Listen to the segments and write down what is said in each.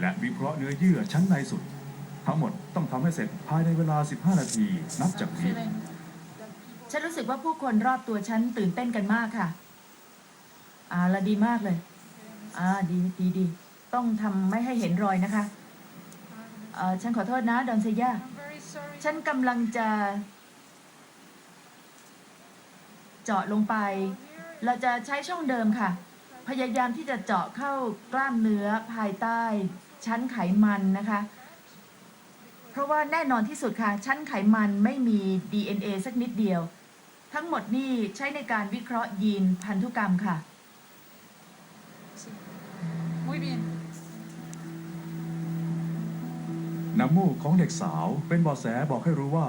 และวิเคราะห์เนื้อเยื่อชั้นในสุด ทั้งหมดต้องทำให้เสร็จภายในเวลา 15 นาทีนับจากนี้ ฉันรู้สึกว่าผู้คนรอบตัวฉันตื่นเต้นกันมากค่ะอ่าละดีมากเลยอ่าดีดีดีต้องทำไม่ให้เห็นรอยนะคะเอ่อฉันขอโทษนะดอนเซย่าฉันกำลังจะ เจาะลงไป เราจะใช้ช่องเดิมค่ะ พยายามที่จะเจาะเข้ากล้ามเนื้อภายใต้ ชั้นไขมันนะคะ เพราะว่าแน่นอนที่สุดค่ะ ชั้นไขมันไม่มี DNA สักนิดเดียว ทั้งหมดนี่ใช้ในการวิเคราะห์ยีนพันธุกรรมค่ะ Muy bien. น้ำมูกของเด็กสาวเป็นเบาะแสบอกให้รู้ว่า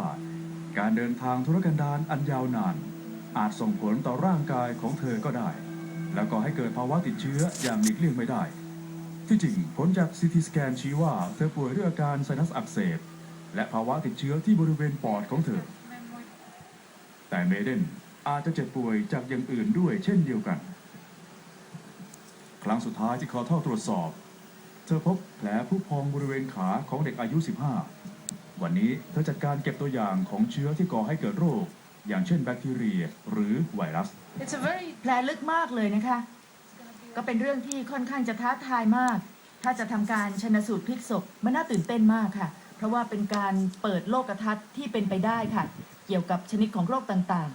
การเดินทางธุรกันดารอันยาวนาน อาจส่งผลต่อร่างกายของเธอก็ได้ แล้วก็ให้เกิดภาวะติดเชื้ออย่างหลีกเลี่ยงไม่ได้ ที่จริงผลจากซีทีสแกนชี้ว่าเธอป่วยด้วยอาการไซนัสอักเสบ และภาวะติดเชื้อที่บริเวณปอดของเธอ แต่เมเดนอาจจะเจ็บป่วยจากอย่างอื่นด้วยเช่นเดียวกัน ครั้งสุดท้ายที่เขาเท่าตรวจสอบ เธอพบแผลผู้พองบริเวณขาของเด็กอายุ 15 วันนี้เธอจัดการเก็บตัวอย่างของเชื้อที่ก่อให้เกิดโรค อย่างเช่นแบคทีเรีย หรือไวรัส It's a very แผลลึกมากเลยนะคะ ก็เป็นเรื่องที่ค่อนข้างจะท้าทายมาก ถ้าจะทำการชนสูตรพลิกศพมันน่าตื่นเต้นมากค่ะ เพราะว่าเป็นการเปิดโลกทัศน์ที่เป็นไปได้ค่ะ เกี่ยวกับชนิดของโรคต่าง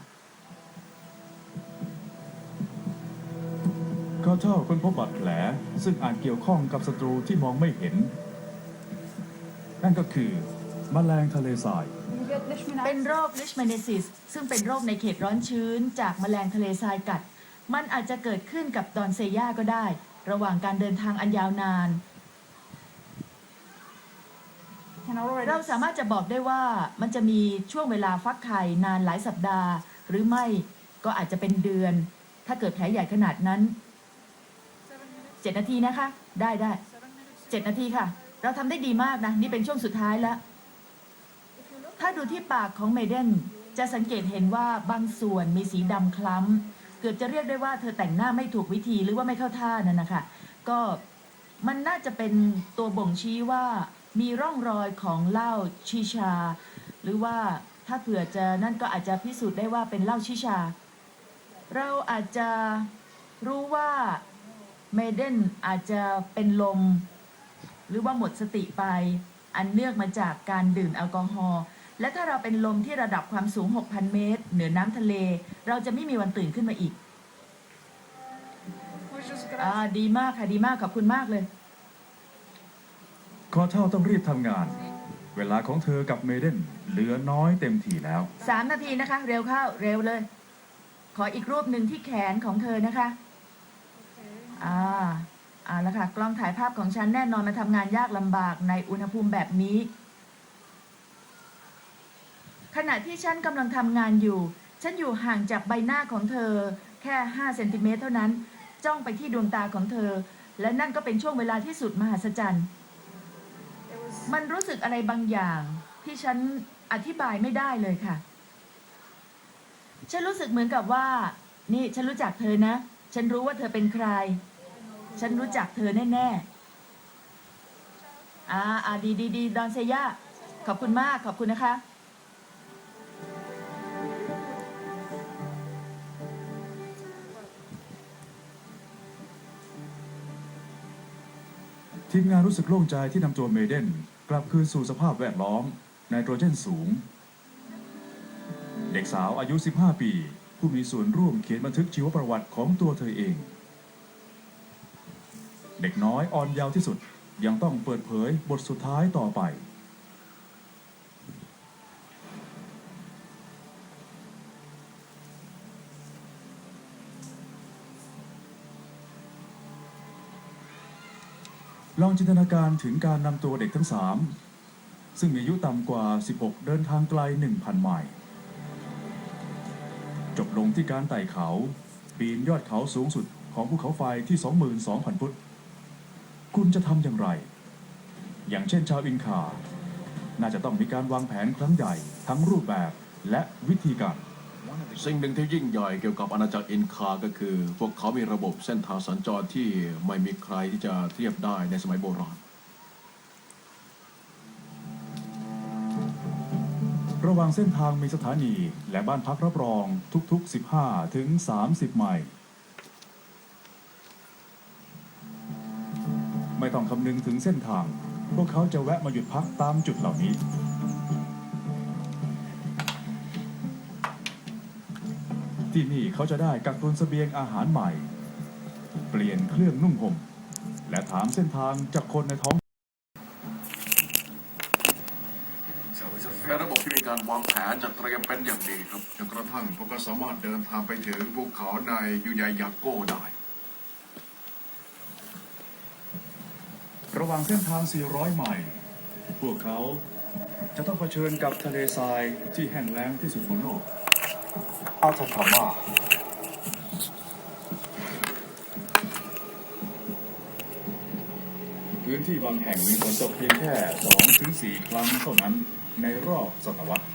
เขาเท่าค้นพบบาดแผล ซึ่งอาจเกี่ยวข้องกับศัตรูที่มองไม่เห็น นั่นก็คือมแมลงทะเลทรายๆเป็นโรคลิชมาเนซิสซึ่งเป็นโรคในเขตร้อนชื้น จากแมลงทะเลทรายกัด มันอาจจะเกิดขึ้นกับดอนเซย่าก็ได้ ระหว่างการเดินทางอันยาวนาน เราสามารถจะบอกได้ว่ามันจะมีช่วงเวลาฟักไข่นานหลายสัปดาห์ หรือไม่ก็อาจจะเป็นเดือน ถ้าเกิดแผลใหญ่ขนาดนั้น seven minutes. เจ็ดนาทีนะคะ ได้ได้ Seven minutes. เจ็ดนาทีค่ะ เราทำได้ดีมากนะ นี่เป็นช่วงสุดท้ายแล้ว ถ้าดูที่ปากของเมเดนจะสังเกตเห็นว่าบางส่วนมีสีดำคล้ำ เกือบจะเรียกได้ว่าเธอแต่งหน้าไม่ถูกวิธีหรือว่าไม่เข้าท่านั่นนะคะก็มันน่าจะเป็นตัวบ่งชี้ว่ามีร่องรอยของเหล้าชีชา หรือว่าถ้าเผื่อจะนั่นก็อาจจะพิสูจน์ได้ว่าเป็นเหล้าชิชา เราอาจจะรู้ว่าเมเดนอาจจะเป็นลม หรือว่าหมดสติไป อันเนื่องมาจากการดื่มแอลกอฮอล์ และถ้าเราเป็นลมที่ระดับความสูง 6,000 เมตร เหนือน้ำทะเล เราจะไม่มีวันตื่นขึ้นมาอีก Muchas อ่า gracias. ดีมากค่ะดีมากขอบคุณมากเลยขอเท่าต้องรีบทำงาน เวลาของเธอกับเมเดนเหลือน้อยเต็มทีแล้วสามนาทีนะคะ เร็วเข้าเร็วเลย ขออีกรูปหนึ่งที่แขนของเธอนะคะ Okay. อ่าอ่าแล้วค่ะ กล้องถ่ายภาพของฉันแน่นอนมาทำงานยากลำบากในอุณหภูมิแบบนี้ ขณะที่ฉันกำลังทำงานอยู่ ฉันอยู่ห่างจากใบหน้าของเธอ แค่ 5 เซนติเมตรเท่านั้น จ้องไปที่ดวงตาของเธอ และนั่นก็เป็นช่วงเวลาที่สุดมหัศจรรย์ มันรู้สึกอะไรบางอย่าง ที่ฉันอธิบายไม่ได้เลยค่ะ ฉันรู้สึกเหมือนกับว่า นี่ฉันรู้จักเธอนะ ฉันรู้ว่าเธอเป็นใคร ฉันรู้จักเธอแน่ๆอ่าอ่าดีดีดีดอนเซย่าขอบคุณมากขอบคุณนะคะ ทีมงานรู้สึกโล่งใจที่นำตัวเมเดนกลับคืนสู่สภาพแวดล้อมไนโตรเจนสูง เด็กสาวอายุ 15 ปี ผู้มีส่วนร่วมเขียนบันทึกชีวประวัติของตัวเธอเอง เด็กน้อยอ่อนเยาว์ที่สุดยังต้องเปิดเผยบทสุดท้ายต่อไป ลองจินตนาการถึงการนำตัวเด็กทั้งสามซึ่งมีอายุต่ำกว่า 16 เดินทางไกล 1,000 ไมล์จบลงที่การไต่เขาปีนยอดเขาสูงสุดของภูเขาไฟที่ 22,000 ฟุต คุณจะทำอย่างไร อย่างเช่นชาวอินคา น่าจะต้องมีการวางแผนครั้งใหญ่ทั้งรูปแบบและวิธีการ สิ่งหนึ่งที่ยิ่งใหญ่เกี่ยวกับอาณาจักรอินคา ก็คือ พวกเขามีระบบเส้นทางสัญจรที่ไม่มีใครที่จะเทียบได้ในสมัยโบราณ ระหว่างเส้นทางมีสถานีและบ้านพักรับรองทุก ๆ 15 ถึง 30 ไมล์ไม่ต้องคำนึงถึงเส้นทาง พวกเขาจะแวะมาหยุดพักตามจุดเหล่านี้ ที่นี่เขาจะได้กักตุนเสบียงอาหารใหม่ เปลี่ยนเครื่องนุ่งห่ม และถามเส้นทางจากคนในท้องในระบบที่มีการวางแผนจัดเตรียมเป็นอย่างดีครับจนกระทั่งพวกเขาสามารถเดินทางไปถึงภูเขาในยูยายาโก้ได้ ระหว่างเส้นทาง 400 ไมล์พวกเขาจะต้องเผชิญกับทะเลทรายที่แห้งแล้งที่สุดบนโลก อาทาคามาพื้นที่บางแห่งมีฝนตกเพียงแค่2-4ครั้งเท่านั้นในรอบศตวรรษ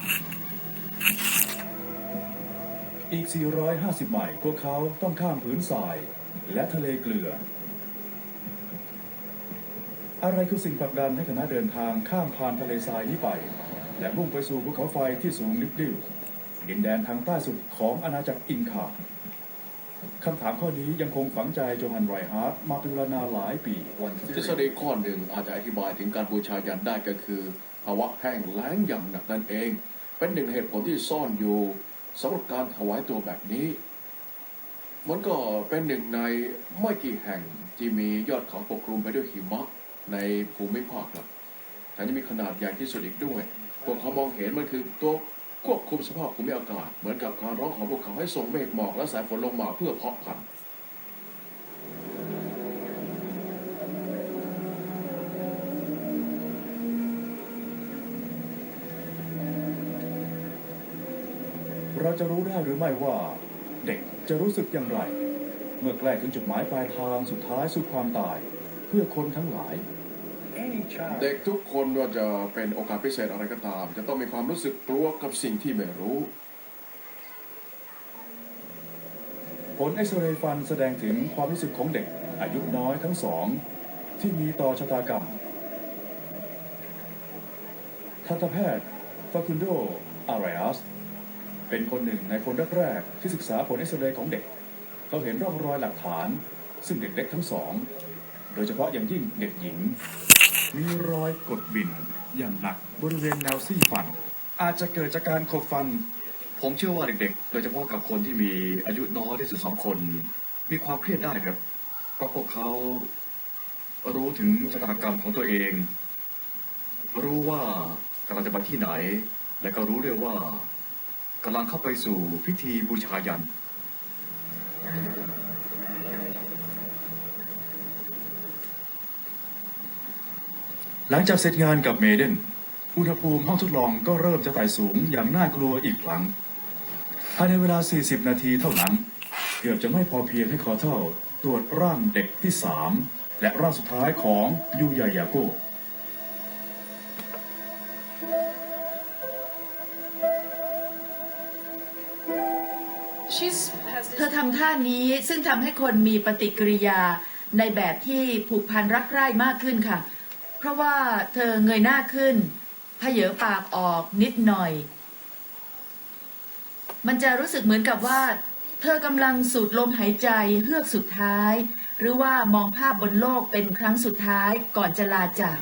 อีก 450 ไมล์พวกเขาต้องข้ามพื้นทรายและทะเลเกลือ อะไรคือสิ่งผลักดันให้คณะเดินทางข้ามผ่านทะเลทรายนี้ไป และมุ่งไปสู่ภูเขาไฟที่สูงลิบลิ่ว ดินแดนทางใต้สุดของอาณาจักรอินคาคำถามข้อนี้ยังคงฝังใจโจฮันไรฮาร์ดมาเป็นเวลานานหลายปีทฤษฎีข้อหนึ่งอาจจะอธิบายถึงการบูชายันได้ก็คือภาวะแห้งแล้งอย่างหนักนั่นเอง เป็นหนึ่งเหตุผลที่ซ่อนอยู่สำหรับการถวายตัวแบบนี้ มันก็เป็นหนึ่งในไม่กี่แห่งที่มียอดเขาปกคลุมไปด้วยหิมะในภูมิภาคครับแถมยังมีขนาดใหญ่ที่สุดอีกด้วย พวกเขามองเห็นมันคือตัว ควบคุมสภาพภูมิอากาศเหมือนกับการร้องของพวกเขาให้ส่งเมฆหมอกและสายฝนลงมาเพื่อเพาะพันธุ์เราจะรู้ได้หรือไม่ว่า เด็กจะรู้สึกอย่างไร เมื่อใกล้ถึงจุดหมายปลายทางสุดท้ายสู่ความตาย เพื่อคนทั้งหลาย เด็กทุกคนว่าจะเป็นโอกาสพิเศษอะไรก็ตาม จะต้องมีความรู้สึกกลัวกับสิ่งที่ไม่รู้ ผลเอ็กซเรย์ฟันแสดงถึงความรู้สึกของเด็กอายุน้อยทั้งสอง ที่มีต่อชะตากรรมทันตแพทย์ฟาคุนโดอาร a อัสเป็นคนหนึ่งในคนแรกๆที่ศึกษาผลเอ็กซเรย์ของเด็ก เขาเห็นร่องรอยหลักฐาน ซึ่งเด็กเล็กทั้งสอง โดยเฉพาะอย่างยิ่งเด็กหญิง มีรอยกดบินอย่างหนักบริเวณแนวซี่ฟัน อาจจะเกิดจากการขบฟัน ผมเชื่อว่าเด็กๆ โดยเฉพาะกับคนที่มีอายุน้อยที่สุดสองคน มีความเครียดได้ครับ เพราะพวกเขารู้ถึงชะตากรรมของตัวเอง รู้ว่ากำลังจะไปที่ไหน และก็รู้ด้วยว่ากำลังเข้าไปสู่พิธีบูชายัน หลังจากเสร็จงานกับเมเดนอุณหภูมิห้องทดลองก็เริ่มจะไต่สูงอย่างน่ากลัวอีกครั้งภายในเวลา 40 นาทีเท่านั้น เกือบจะไม่พอเพียงให้ขอเท่าตรวจร่างเด็กที่ 3 และร่างสุดท้ายของยูยายาโก she's has เธ this อทำท่านี้ซึ่งทำให้คนมีปฏิกิริยาในแบบที่ผูกพันรักใคร่มากขึ้นค่ะ เพราะว่าเธอเงยหน้าขึ้นพเยอปากออกนิดหน่อย มันจะรู้สึกเหมือนกับว่า เธอกำลังสูดลมหายใจเฮือกสุดท้าย หรือว่ามองภาพบนโลกเป็นครั้งสุดท้ายก่อนจะลาจาก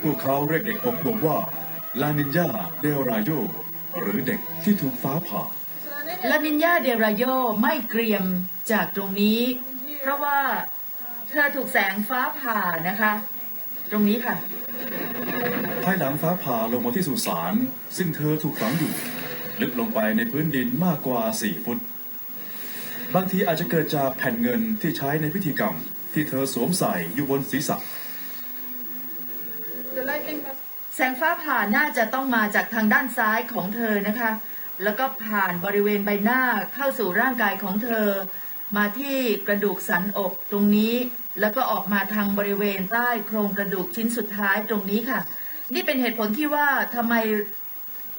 พวกเขาเรียกเด็กหกขวบว่า ลานินยาเดลรายโยหรือเด็กที่ถูกฟ้าผ่าลานินยาเดราโยไม่เกรียมจากตรงนี้ เพราะว่าเธอถูกแสงฟ้าผ่านะคะ ตรงนี้ค่ะ ภายหลังฟ้าผ่าลงมาที่สุสาน ซึ่งเธอถูกฝังอยู่ ลึกลงไปในพื้นดินมากกว่า 4 ฟุต บางทีอาจจะเกิดจากแผ่นเงินที่ใช้ในพิธีกรรม ที่เธอสวมใส่อยู่บนศีรษะ the lightning must แสงฟ้าผ่าน่าจะต้องมาจากทางด้านซ้ายของเธอนะคะ แล้วก็ผ่านบริเวณใบหน้าเข้าสู่ร่างกายของเธอ มาที่กระดูกสันอกตรงนี้ แล้วก็ออกมาทางบริเวณใต้โครงกระดูกชิ้นสุดท้ายตรงนี้ค่ะ นี่เป็นเหตุผลที่ว่าทำไม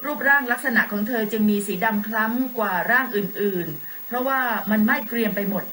รูปร่างลักษณะของเธอจึงมีสีดำคล้ำกว่าร่างอื่นๆ เพราะว่ามันไม่เกรียมไปหมด